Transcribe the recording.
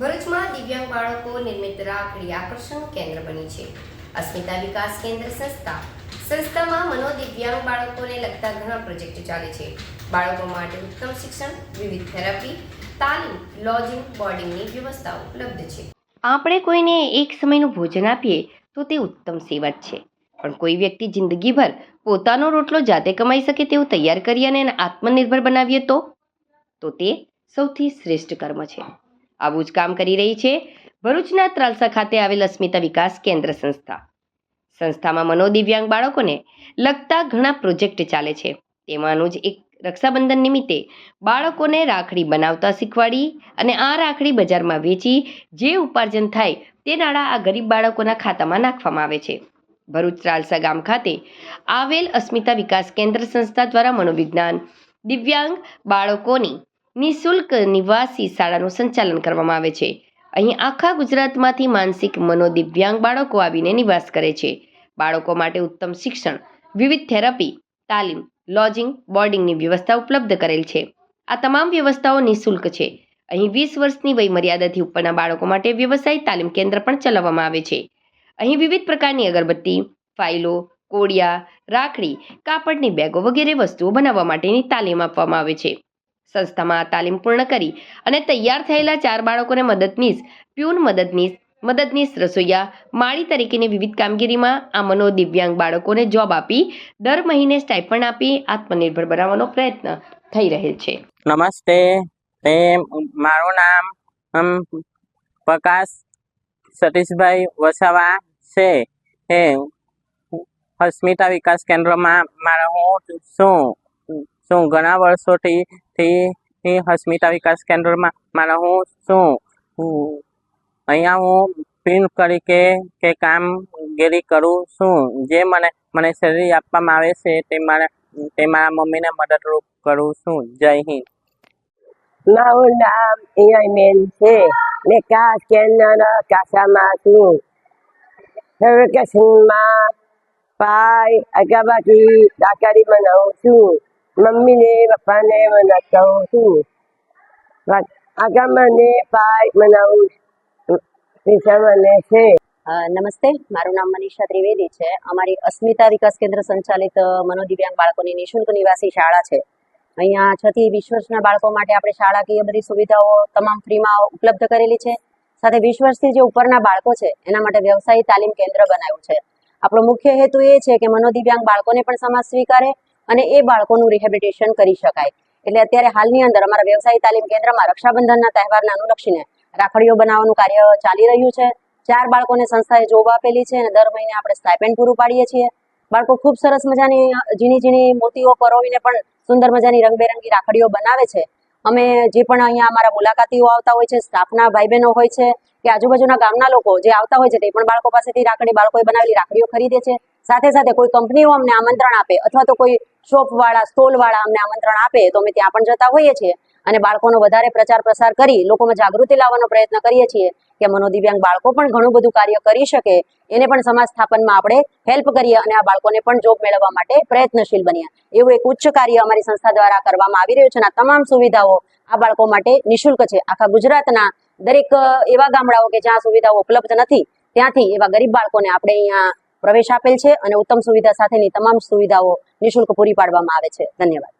ભરૂચમાં દિવ્યાંગ બાળકો નિર્મિત રાખડી આકર્ષણ કેન્દ્ર બની છે. અસ્મિતા વિકાસ કેન્દ્ર સંસ્થા. સંસ્થામાં મનોદિવ્યાંગ બાળકોને લગતા ઘણા પ્રોજેક્ટ ચાલે છે. બાળકો માટે ઉત્તમ શિક્ષણ, વિવિધ થેરાપી, તાલીમ, લોજિંગ, બોર્ડિંગની વ્યવસ્થા ઉપલબ્ધ છે. આપણે કોઈને એક સમયનું ભોજન આપીએ તો તે ઉત્તમ સેવા જ છે. પણ કોઈ વ્યક્તિ જિંદગીભર પોતાનો રોટલો જાતે કમાઈ શકે તેવું તૈયાર કરી અને આત્મનિર્ભર બનાવીએ તો? તો તે સૌથી શ્રેષ્ઠ કર્મ છે. આવું જ કામ કરી રહી છે ભરૂચના ત્રાલસા ખાતે આવેલ અસ્મિતા વિકાસ કેન્દ્ર સંસ્થા. સંસ્થામાં મનોદિવ્યાંગ બાળકોને લગતા ઘણા પ્રોજેક્ટ ચાલે છે. તેમાંનું જ એક રક્ષાબંધન નિમિત્તે બાળકોને રાખડી બનાવતા શીખવાડી અને આ રાખડી બજારમાં વેચી જે ઉપાર્જન થાય તે નાણાં આ ગરીબ બાળકોના ખાતામાં નાખવામાં આવે છે. ભરૂચ ત્રાલસા ગામ ખાતે આવેલ અસ્મિતા વિકાસ કેન્દ્ર સંસ્થા દ્વારા મનોવિજ્ઞાન, દિવ્યાંગ બાળકોની નિઃશુલ્ક નિવાસી શાળાનું સંચાલન કરવામાં આવે છે. અહીં આખા ગુજરાતમાંથી માનસિક મનોદિવ્યાંગ બાળકો આવીને નિવાસ કરે છે. બાળકો માટે ઉત્તમ શિક્ષણ, વિવિધ થેરપી, તાલીમ, લોજિંગ, બોર્ડિંગની વ્યવસ્થા ઉપલબ્ધ કરેલ છે. આ તમામ વ્યવસ્થાઓ નિઃશુલ્ક છે. અહીં વીસ વર્ષની વય મર્યાદાથી ઉપરના બાળકો માટે વ્યવસાય તાલીમ કેન્દ્ર પણ ચલાવવામાં આવે છે. અહીં વિવિધ પ્રકારની અગરબત્તી, ફાઇલો, કોડિયા, રાખડી, કાપડની બેગો વગેરે વસ્તુઓ બનાવવા માટેની તાલીમ આપવામાં આવે છે. સંસ્થામાં તાલીમ પૂર્ણ કરી અને તૈયાર થયેલા ચાર બાળકોને મદદનીશ, પ્યુન મદદનીશ મદદનીશ રસોઈયા માળી તરીકેની વિવિધ કામગીરીમાં આ મનો દિવ્યાંગ બાળકોને જોબ આપી, દર મહિને સ્ટાઇપન્ડ આપી, આત્મનિર્ભર બનાવવાનો પ્રયત્ન થઈ રહેલ છે. નમસ્તે મારું નામ પ્રકાશ સતીશભાઈ વસાવા છે. હે અસ્મિતા વિકાસ કેન્દ્રમાં, મારા હું છું. શું? ઘણા વર્ષોથી થી હસ્મિતા વિકાસ કેન્દ્રમાં મારા હું છું. અહીંયા હું પિન તરીકે કે કામગીરી કરું છું. જે મને મને શરીર આપવામાં આવે છે તે મારા તે મારા મમ્મીને મદદરૂપ કરું છું. જય હિન્દ. મારું નામ ઈયમેન છે ને કાસ કેન્દ્ર કાસામાં છું. વેકેશનમાં પાય અગાબાથી દાકારી બનાવું છું. મમ્મીને, પપ્પાને બનાવતા છું. આગામાને પાય મનાવું પૈસા મને છે. નમસ્તે. મારું નામ મનીષા ત્રિવેદી છે. અમારી અસ્મિતા વિકાસ કેન્દ્ર સંચાલિત મનોદિવ્યાંગ બાળકોની નિઃશુલ્ક નિવાસી શાળા છે. અહીંયા છથી વીસ વર્ષના બાળકો માટે આપણે શાળાકીય બધી સુવિધાઓ તમામ ફ્રીમાં ઉપલબ્ધ કરેલી છે. સાથે વીસ વર્ષથી જે ઉપરના બાળકો છે, એના માટે વ્યવસાયી તાલીમ કેન્દ્ર બનાવ્યું છે. આપણો મુખ્ય હેતુ એ છે કે મનોદિવ્યાંગ બાળકોને પણ સમાજ સ્વીકારે અને એ બાળકોનું રિહેબિલિટેશન કરી શકાય. એટલે અત્યારે હાલની અંદર અમારા વ્યવસાય તાલીમ કેન્દ્રમાં રક્ષાબંધનના તહેવારને અનુલક્ષીને રાખડીઓ બનાવવાનું કાર્ય ચાલી રહ્યું છે. ચાર બાળકોને સંસ્થાએ જોબ આપેલી છે અને દર મહિને આપણે સ્ટાઇપેન્ડ પૂરું પાડીએ છીએ. બાળકો ખૂબ સરસ મજાની, ઝીણી ઝીણી મોતીઓ પરોવીને પણ સુંદર મજાની રંગબેરંગી રાખડીઓ બનાવે છે. અમે જે પણ અહીંયા અમારા મુલાકાતીઓ આવતા હોય છે, સ્ટાફના ભાઈ બહેનો હોય છે, કે આજુબાજુના ગામના લોકો જે આવતા હોય છે, તે પણ બાળકો પાસેથી રાખડી, બાળકોએ બનાવેલી રાખડીઓ ખરીદે છે. સાથે સાથે કોઈ કંપનીઓ અમને આમંત્રણ આપે અથવા તો કોઈ શોપ વાળા, સ્ટોલ વાળા અમને આમંત્રણ આપે, તો અમે ત્યાં પણ જતા હોઈએ છીએ અને બાળકોનો વધારે પ્રચાર પ્રસાર કરી લોકોમાં જાગૃતિ લાવવાનો પ્રયત્ન કરીએ છીએ કે મનોદિવ્યાંગ બાળકો પણ ઘણું બધું કાર્ય કરી શકે, એને પણ સમાજ સ્થાપનમાં આપણે હેલ્પ કરીએ અને આ બાળકોને પણ જોબ મેળવવા માટે પ્રયત્નશીલ બનીએ. એવું એક ઉચ્ચ કાર્ય અમારી સંસ્થા દ્વારા કરવામાં આવી રહ્યું છે અને તમામ સુવિધાઓ આ બાળકો માટે નિઃશુલ્ક છે. આખા ગુજરાતના દરેક એવા ગામડાઓ કે જ્યાં સુવિધાઓ ઉપલબ્ધ નથી, ત્યાંથી એવા ગરીબ બાળકોને આપણે અહીંયા પ્રવેશ આપેલ છે અને ઉત્તમ સુવિધા સાથેની તમામ સુવિધાઓ નિઃશુલ્ક પૂરી પાડવામાં આવે છે. ધન્યવાદ.